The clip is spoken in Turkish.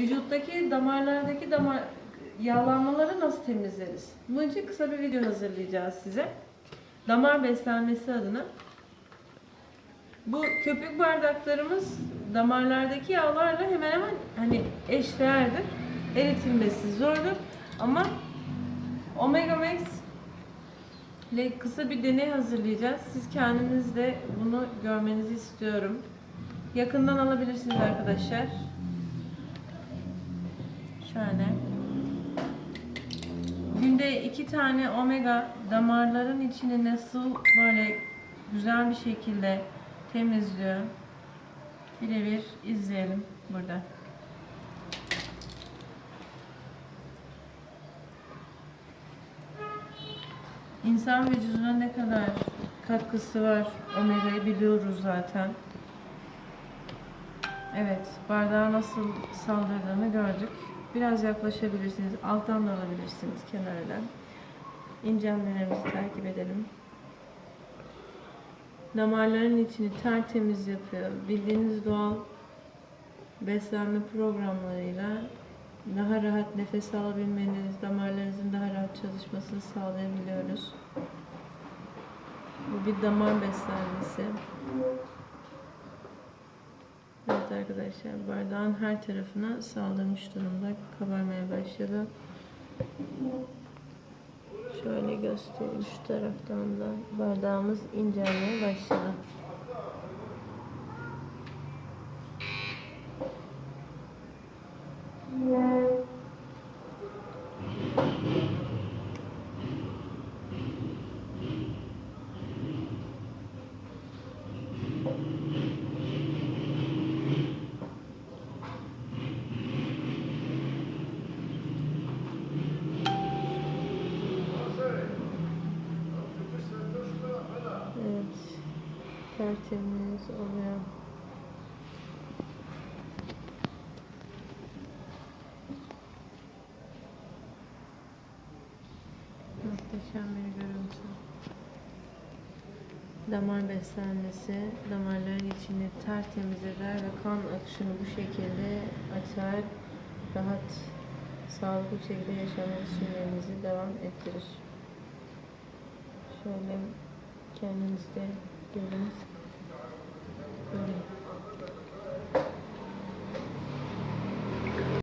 vücuttaki damarlardaki damar yağlanmaları nasıl temizleriz? Bunun için kısa bir video hazırlayacağız size. Damar beslenmesi adına. Bu köpük bardaklarımız damarlardaki yağlarla hemen hemen hani eşdeğerdir. Eritilmesi zordur ama Omega Max ile kısa bir deney hazırlayacağız. Siz kendiniz de bunu görmenizi istiyorum. Yakından alabilirsiniz arkadaşlar. Şöyle. Günde iki tane omega damarların içini nasıl böyle güzel bir şekilde temizliyor. Birebir izleyelim burada. İnsan vücuduna ne kadar katkısı var omega'yı biliyoruz zaten. Evet, bardağa nasıl saldırdığını gördük. Biraz yaklaşabilirsiniz, alttan da alabilirsiniz kenardan. İnce hamlelerimizi takip edelim. Damarların içini tertemiz yapıyor. Bildiğiniz doğal beslenme programlarıyla daha rahat nefes alabilmeniz, damarlarınızın daha rahat çalışmasını sağlayabiliyoruz. Bu bir damar beslenmesi. Evet arkadaşlar bardağın her tarafına saldırmış durumda. Kabarmaya başladı. Şöyle göstereyim şu taraftan da bardağımız incelmeye başladı. Evet. Tertemiz oluyor. Muhteşem bir görüntü. Damar beslenmesi, damarların içini tertemiz eder ve kan akışını bu şekilde açar. Rahat, sağlıklı şekilde yaşamını sürmenizi devam ettirir. Şöyle kendiniz de görün. Böyle.